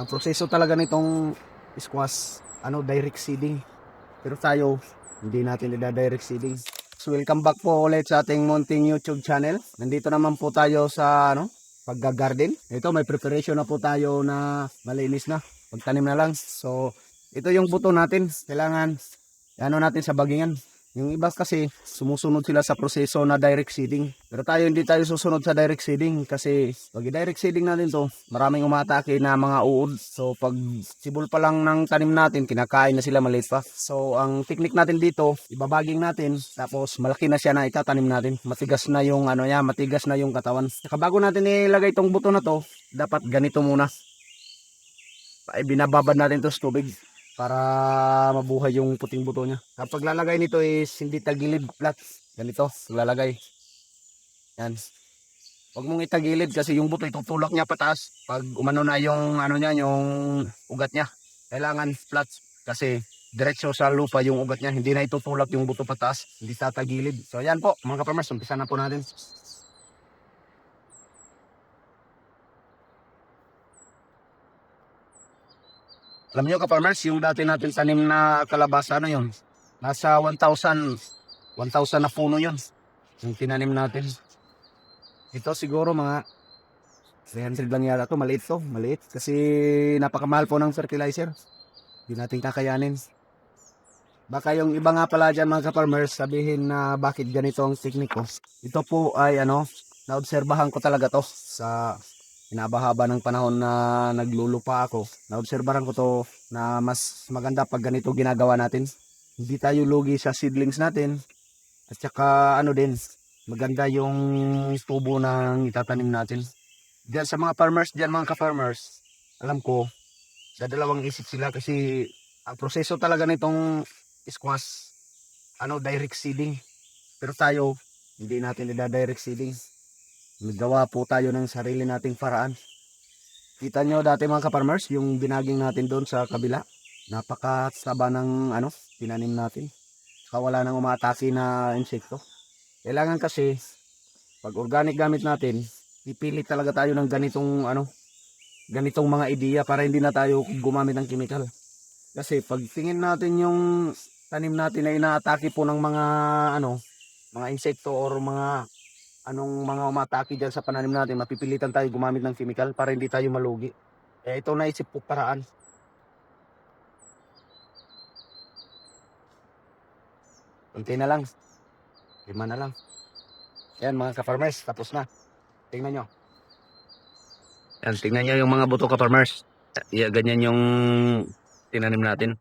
Ang proseso talaga nitong squash, ano, direct seeding. Pero tayo, hindi natin nida-direct seeding. So welcome back po ulit sa ating Monting YouTube channel. Nandito naman po tayo sa ano, pagga-garden. Ito may preparation na po tayo na malinis na. Pagtanim na lang. So ito yung buto natin. Kailangan ano natin sa bagingan. Yung iba kasi sumusunod sila sa proseso na direct seeding. Pero tayo hindi tayo susunod sa direct seeding kasi pag direct seeding natin to, maraming umatake na mga uod. So pag sibol pa lang ng tanim natin, kinakain na sila maliit pa. So ang technique natin dito, ibabaging natin tapos malaki na siya na itatanim natin. Matigas na yung ano niya, matigas na yung katawan. Saka bago natin ilagay tong buto na to, dapat ganito muna. Ay, binababad natin to sa tubig para mabuhay yung puting buto niya. Kapag lalagay nito is hindi tagilid flat. Ganito, lalagay. Yan. Huwag mong itagilid kasi yung buto itutulak niya pataas. Pag umano na yung ano niya, yung ugat niya. Kailangan flat kasi diretso sa lupa yung ugat niya. Hindi na itutulak yung buto pataas. Hindi tatagilid. So yan po, mga kapamers, umpisa na po natin. Alam niyo ka-farmers, yung dati natin tanim na kalabasa, ano yun? Nasa 1,000, 1,000 na puno yun. Yung tinanim natin. Ito siguro mga 300 lang yata to, maliit to, maliit. Kasi napakamahal po ng fertilizer. Hindi natin kakayanin. Baka yung iba nga pala dyan mga ka-farmers, sabihin na bakit ganito ang ko. Ito po ay ano, naobserbahan ko talaga to sa inabahaba ng panahon na naglulupa ako, naobserbahan ko to na mas maganda pag ganito ginagawa natin. Hindi tayo lugi sa seedlings natin. At saka ano din, maganda yung tubo ng itatanim natin. Diyan sa mga farmers, diyan mga ka-farmers, alam ko, dadalawang isip sila kasi ang proseso talaga nitong squash, ano, direct seeding. Pero tayo, hindi natin nida-direct seeding. Nagawa po tayo ng sarili nating paraan. Kita nyo dati mga kaparmers, yung binaging natin doon sa kabila. Napakasaba ng ano, tinanim natin. Saka wala nang umatake na insekto. Kailangan kasi, pag organic gamit natin, pipili talaga tayo ng ganitong ano, ganitong mga ideya para hindi na tayo gumamit ng chemical. Kasi pag tingin natin yung tanim natin na inaatake po ng mga ano, mga insekto or mga anong mga umatake dyan sa pananim natin, mapipilitan tayo gumamit ng chemical para hindi tayo malugi. Eh, ito naisip ko paraan. Kunti na lang. Lima na lang. Yan mga ka-farmers, tapos na. Tingnan nyo. Yan, tingnan nyo yung mga buto ka-farmers. Yeah, ganyan yung tinanim natin.